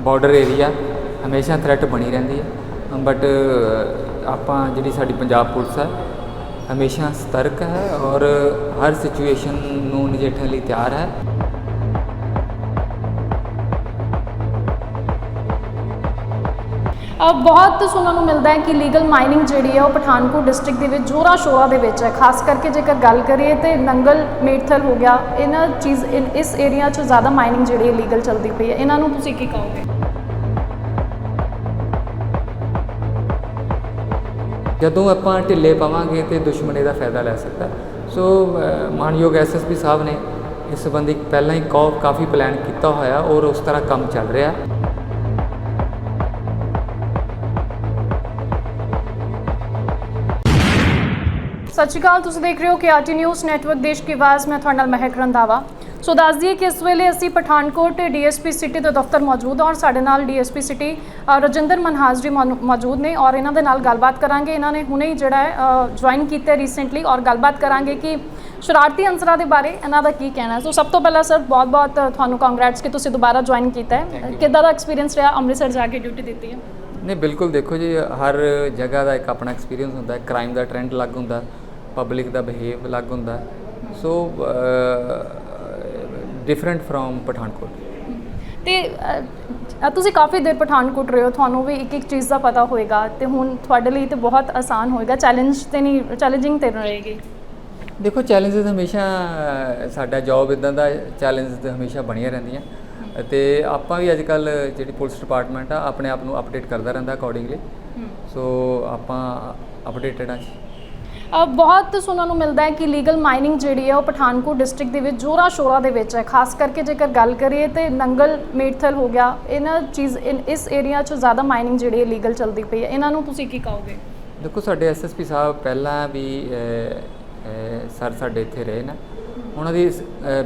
Border area ਹਮੇਸ਼ਾ threat ਬਣੀ ਰਹਿੰਦੀ ਹੈ। ਬਟ ਆਪਾਂ ਜਿਹੜੀ ਸਾਡੀ ਪੰਜਾਬ ਪੁਲਿਸ ਹੈ, ਹਮੇਸ਼ਾ ਸਤਰਕ ਹੈ ਔਰ ਹਰ ਸਿਚੁਏਸ਼ਨ ਨੂੰ ਨਜਿੱਠਣ ਲਈ ਤਿਆਰ ਹੈ। ਬਹੁਤ ਸੁਣਨ ਨੂੰ ਮਿਲਦਾ ਹੈ ਕਿ ਲੀਗਲ ਮਾਈਨਿੰਗ ਜਿਹੜੀ ਹੈ ਉਹ ਪਠਾਨਕੋਟ ਡਿਸਟ੍ਰਿਕਟ ਦੇ ਵਿੱਚ ਜ਼ੋਰਾਂ ਸ਼ੋਰਾਂ ਦੇ ਵਿੱਚ ਹੈ। ਖਾਸ ਕਰਕੇ ਜੇਕਰ ਗੱਲ ਕਰੀਏ ਤੇ ਨੰਗਲ ਮੇੜਥਲ ਹੋ ਗਿਆ ਇਹਨਾਂ ਚੀਜ਼ ਇਸ ਏਰੀਆ 'ਚ ਜ਼ਿਆਦਾ ਮਾਈਨਿੰਗ ਜਿਹੜੀ ਹੈ ਲੀਗਲ ਚੱਲਦੀ ਪਈ ਹੈ। ਇਹਨਾਂ ਨੂੰ ਤੁਸੀਂ ਕੀ ਕਹੋਗੇ? ਜਦੋਂ ਆਪਾਂ ਢਿੱਲੇ ਪਾਵਾਂਗੇ ਤੇ ਦੁਸ਼ਮਣੇ ਦਾ ਫਾਇਦਾ ਲੈ ਸਕਦਾ। ਹੈ। ਸੋ ਅ, ਮਾਨਯੋਗ ਐਸਐਸਪੀ ਸਾਹਿਬ ਨੇ ਇਸ ਸੰਬੰਧੀ ਪਹਿਲਾਂ ਹੀ ਕਾਫੀ ਪਲਾਨ ਕੀਤਾ ਹੋਇਆ ਔਰ ਉਸ ਤਰ੍ਹਾਂ ਕੰਮ ਚੱਲ ਰਿਹਾ। ਸਤਿ ਸ਼੍ਰੀ ਅਕਾਲ ਤੁਸੀਂ ਦੇਖ ਰਹੇ ਹੋ ਕਿ ਆਰਟੀ ਨਿਊਜ਼ ਨੈਟਵਰਕ ਦੇਸ਼ ਕੀ ਆਵਾਜ਼ ਮੈਂ ਤੁਹਾਡੇ ਨਾਲ ਮਹਿਕ ਰੰਦਾਵਾ ਸੋ ਦੱਸ ਦਈਏ ਕਿ ਇਸ ਵੇਲੇ ਅਸੀਂ ਪਠਾਨਕੋਟ ਡੀਐਸਪੀ ਸਿਟੀ ਦੇ ਦਫ਼ਤਰ ਮੌਜੂਦ ਹਾਂ ਔਰ ਸਾਡੇ ਨਾਲ ਡੀਐਸਪੀ ਸਿਟੀ ਰਜਿੰਦਰ ਮਨਹਾਸ ਜੀ ਮੌਜੂਦ ਨੇ ਔਰ ਇਹਨਾਂ ਦੇ ਨਾਲ ਗੱਲਬਾਤ ਕਰਾਂਗੇ। ਇਹਨਾਂ ਨੇ ਹੁਣੇ ਹੀ ਜਿਹੜਾ ਹੈ ਜੁਆਇਨ ਕੀਤਾ ਰੀਸੈਂਟਲੀ ਔਰ ਗੱਲਬਾਤ ਕਰਾਂਗੇ ਕਿ ਸ਼ਰਾਰਤੀ ਅੰਸਰਾਂ ਦੇ ਬਾਰੇ ਇਹਨਾਂ ਦਾ ਕੀ ਕਹਿਣਾ ਹੈ। ਸੋ ਸਭ ਤੋਂ ਪਹਿਲਾਂ ਸਰ ਬਹੁਤ-ਬਹੁਤ ਤੁਹਾਨੂੰ ਕੰਗ੍ਰੈਟਸ ਕਿ ਤੁਸੀਂ ਦੁਬਾਰਾ ਜੁਆਇਨ ਕੀਤਾ ਹੈ। ਕਿੱਦਾਂ ਦਾ ਐਕਸਪੀਰੀਅੰਸ ਰਿਹਾ ਅੰਮ੍ਰਿਤਸਰ ਜਾ ਕੇ ਡਿਊਟੀ ਦਿੱਤੀ ਹੈ? ਨਹੀਂ ਬਿਲਕੁਲ ਦੇਖੋ ਜੀ ਹਰ ਜਗ੍ਹਾ ਦਾ ਇੱਕ ਆਪਣਾ ਐਕਸਪੀਰੀਅੰਸ ਹੁੰਦਾ ਹੈ। ਕ੍ਰਾਈਮ ਦਾ ਟ੍ਰੈਂਡ ਅਲੱਗ ਹੁੰਦਾ। ਪਬਲਿਕ ਦਾ ਬਿਹੇਵ ਅਲੱਗ ਹੁੰਦਾ। So different from Pathankot. ਤੇ ਤੁਸੀਂ ਕਾਫੀ ਦੇਰ ਪਠਾਨਕੋਟ ਰਹੇ ਹੋ ਤੁਹਾਨੂੰ ਵੀ ਇੱਕ ਇੱਕ ਚੀਜ਼ ਦਾ ਪਤਾ ਹੋਏਗਾ ਤੇ ਹੁਣ ਤੁਹਾਡੇ ਲਈ ਤੇ ਬਹੁਤ ਆਸਾਨ ਹੋਏਗਾ ਚੈਲੰਜ ਤੇ ਨਹੀਂ ਚੈਲੰਜਿੰਗ ਤੇ ਰਹੇਗੀ। ਦੇਖੋ ਚੈਲੰਜਸ ਹਮੇਸ਼ਾ ਸਾਡਾ ਜੌਬ ਇਦਾਂ ਦਾ ਚੈਲੰਜਸ ਤੇ ਹਮੇਸ਼ਾ ਬਣੀਆਂ ਰਹਿੰਦੀਆਂ। ਅਤੇ ਆਪਾਂ ਵੀ ਅੱਜ ਕੱਲ ਜਿਹੜੀ ਪੁਲਿਸ ਡਿਪਾਰਟਮੈਂਟ ਆ ਆਪਣੇ ਆਪ ਨੂੰ ਅਪਡੇਟ ਕਰਦਾ ਰਹਿੰਦਾ ਅਕੋਰਡਿੰਗਲੀ ਸੋ ਆਪਾਂ ਅਪਡੇਟਡ ਆ ਜੀ। ਬਹੁਤ ਸੁਣਨ ਨੂੰ ਮਿਲਦਾ ਹੈ ਕਿ ਲੀਗਲ ਮਾਈਨਿੰਗ ਜਿਹੜੀ ਹੈ ਉਹ ਪਠਾਨਕੋਟ ਡਿਸਟ੍ਰਿਕਟ ਦੇ ਵਿੱਚ ਜ਼ੋਰਾਂ ਸ਼ੋਰਾਂ ਦੇ ਵਿੱਚ ਹੈ। ਖਾਸ ਕਰਕੇ ਜੇਕਰ ਗੱਲ ਕਰੀਏ ਤੇ ਨੰਗਲ ਮੇੜਥਲ ਹੋ ਗਿਆ, ਇਹਨਾਂ ਚੀਜ਼ ਇਨ- ਇਸ ਏਰੀਆ 'ਚ ਜ਼ਿਆਦਾ ਮਾਈਨਿੰਗ ਜਿਹੜੀ ਹੈ ਲੀਗਲ ਚੱਲਦੀ ਪਈ ਹੈ। ਇਹਨਾਂ ਨੂੰ ਤੁਸੀਂ ਕੀ ਕਹੋਗੇ? ਦੇਖੋ, ਸਾਡੇ ਐਸਐਸਪੀ ਸਾਹਿਬ ਪਹਿਲਾਂ ਵੀ ਸਰ ਸਾਡੇ ਇੱਥੇ ਰਹੇ ਨੇ। ਉਹਨਾਂ ਦੀ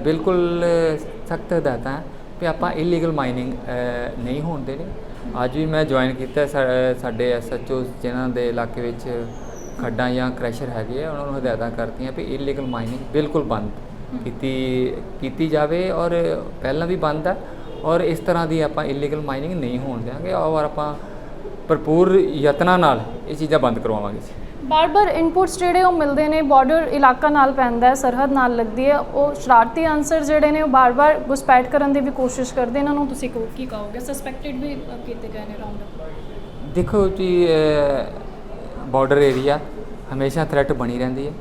ਬਿਲਕੁਲ ਸਖਤ ਹਦਾਇਤਾਂ ਹੈ ਕਿ ਆਪਾਂ ਇਲੀਗਲ ਮਾਈਨਿੰਗ ਨਹੀਂ ਹੋਣ ਦੇਣੀ। ਅੱਜ ਵੀ ਮੈਂ ਜੁਆਇਨ ਕੀਤਾ ਸਾ- ਸਾਡੇ ਐਸਐਚਓ ਜਿਨ੍ਹਾਂ ਦੇ ਇਲਾਕੇ ਵਿੱਚ ਖੱਡਾਂ ਜਾਂ ਕ੍ਰੈਸ਼ਰ ਹੈਗੇ ਆ ਉਹਨਾਂ ਨੂੰ ਹਦਾਇਤਾਂ ਕਰਤੀਆਂ ਵੀ ਇਲੀਗਲ ਮਾਈਨਿੰਗ ਬਿਲਕੁਲ ਬੰਦ ਕੀਤੀ ਕੀਤੀ ਜਾਵੇ ਔਰ ਪਹਿਲਾਂ ਵੀ ਬੰਦ ਹੈ ਔਰ ਇਸ ਤਰ੍ਹਾਂ ਦੀ ਆਪਾਂ ਇਲੀਗਲ ਮਾਈਨਿੰਗ ਨਹੀਂ ਹੋਣ ਦਿਆਂਗੇ ਔਰ ਆਪਾਂ ਭਰਪੂਰ ਯਤਨਾਂ ਨਾਲ ਇਹ ਚੀਜ਼ਾਂ ਬੰਦ ਕਰਵਾਵਾਂਗੇ ਜੀ। ਬਾਰ-ਬਾਰ ਇਨਪੁਟਸ ਜਿਹੜੇ ਉਹ ਮਿਲਦੇ ਨੇ ਬਾਰਡਰ ਇਲਾਕਾ ਨਾਲ ਪੈਂਦਾ ਹੈ ਸਰਹੱਦ ਨਾਲ ਲੱਗਦੀ ਹੈ ਉਹ ਸ਼ਰਾਰਤੀ ਅਨਸਰ ਜਿਹੜੇ ਨੇ ਉਹ ਬਾਰ-ਬਾਰ ਘੁਸਪੈਠ ਕਰਨ ਦੀ ਵੀ ਕੋਸ਼ਿਸ਼ ਕਰਦੇ ਇਹਨਾਂ ਨੂੰ ਤੁਸੀਂ ਕੀ ਕਹੋਗੇ? ਸਸਪੈਕਟਡ ਵੀ ਕੀਤੇ ਗਏ ਨੇ ਰਾਉਂਡ ਦੇਖੋ ਜੀ ਬਾਰਡਰ ਏਰੀਆ ਹਮੇਸ਼ਾ ਥ੍ਰੈਟ ਬਣੀ ਰਹਿੰਦੀ ਹੈ।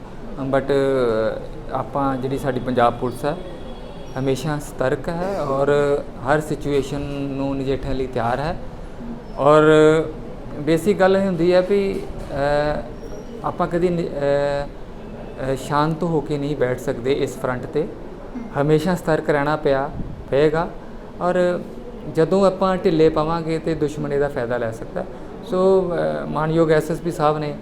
ਬਟ ਆਪਾਂ ਜਿਹੜੀ ਸਾਡੀ ਪੰਜਾਬ ਪੁਲਿਸ ਹੈ, ਹਮੇਸ਼ਾ ਸਤਰਕ ਹੈ ਔਰ ਹਰ ਸਿਚੁਏਸ਼ਨ ਨੂੰ ਨਜਿੱਠਣ ਲਈ ਤਿਆਰ ਹੈ। ਔਰ ਬੇਸਿਕ ਗੱਲ ਇਹ ਹੁੰਦੀ ਹੈ ਵੀ ਆਪਾਂ ਕਦੀ ਨ- ਸ਼ਾਂਤ ਹੋ ਕੇ ਨਹੀਂ ਬੈਠ ਸਕਦੇ ਇਸ ਫਰੰਟ ਤੇ। ਹਮੇਸ਼ਾ ਸਤਰਕ ਰਹਿਣਾ ਪਿਆ, ਪਏਗਾ। ਔਰ ਜਦੋਂ ਆਪਾਂ ਢਿੱਲੇ ਪਾਵਾਂਗੇ ਤੇ ਦੁਸ਼ਮਣ ਇਹਦਾ ਫਾਇਦਾ ਲੈ ਸਕਦਾ। ਸੋ ਅ, ਮਾਨਯੋਗ ਐਸਐਸਪੀ ਸਾਹਿਬ ਨੇ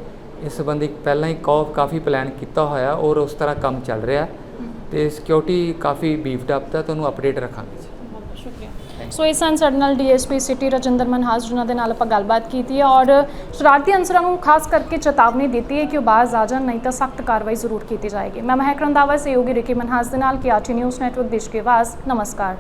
ਇਸ ਸੰਬੰਧੀ ਪਹਿਲਾਂ ਹੀ ਕੌ ਕਾਫੀ ਪਲਾਨ ਕੀਤਾ ਹੋਇਆ ਔਰ ਉਸ ਤਰ੍ਹਾਂ ਕੰਮ ਚੱਲ ਰਿਹਾ ਤੇ ਸਿਕਿਉਰਿਟੀ ਕਾਫੀ ਬੀਫਡ ਅਪ ਤਾਂ ਤੁਹਾਨੂੰ ਅਪਡੇਟ ਰੱਖਾਂਗੇ ਸ਼ੁਕਰੀਆ। ਸੋ ਇਸ ਸਨ ਸਾਡੇ ਨਾਲ ਡੀਐਸਪੀ ਸਿਟੀ ਰਜਿੰਦਰ ਮਨਹਾਸ ਜਿਨ੍ਹਾਂ ਦੇ ਨਾਲ ਆਪਾਂ ਗੱਲਬਾਤ ਕੀਤੀ ਹੈ ਔਰ ਸ਼ਰਾਰਤੀ ਅਨਸਰਾਂ ਨੂੰ ਖਾਸ ਕਰਕੇ ਚੇਤਾਵਨੀ ਦਿੱਤੀ ਹੈ ਕਿ ਉਹ ਬਾਜ਼ ਆ ਜਾਣ ਨਹੀਂ ਤਾਂ ਸਖਤ ਕਾਰਵਾਈ ਜ਼ਰੂਰ ਕੀਤੀ ਜਾਏਗੀ। ਮੈਂ ਮਹਿਕ ਰੰਦਾਵਾ ਸਹਿਯੋਗੀ ਰਿਕੀ ਮਨਹਾਸ ਦੇ ਨਾਲ ਕੀ ਆਰਟੀ ਨਿਊਜ਼ ਨੈਟਵਰਕ ਦੇਸ਼ ਕੇ ਵਾਸ। ਨਮਸਕਾਰ।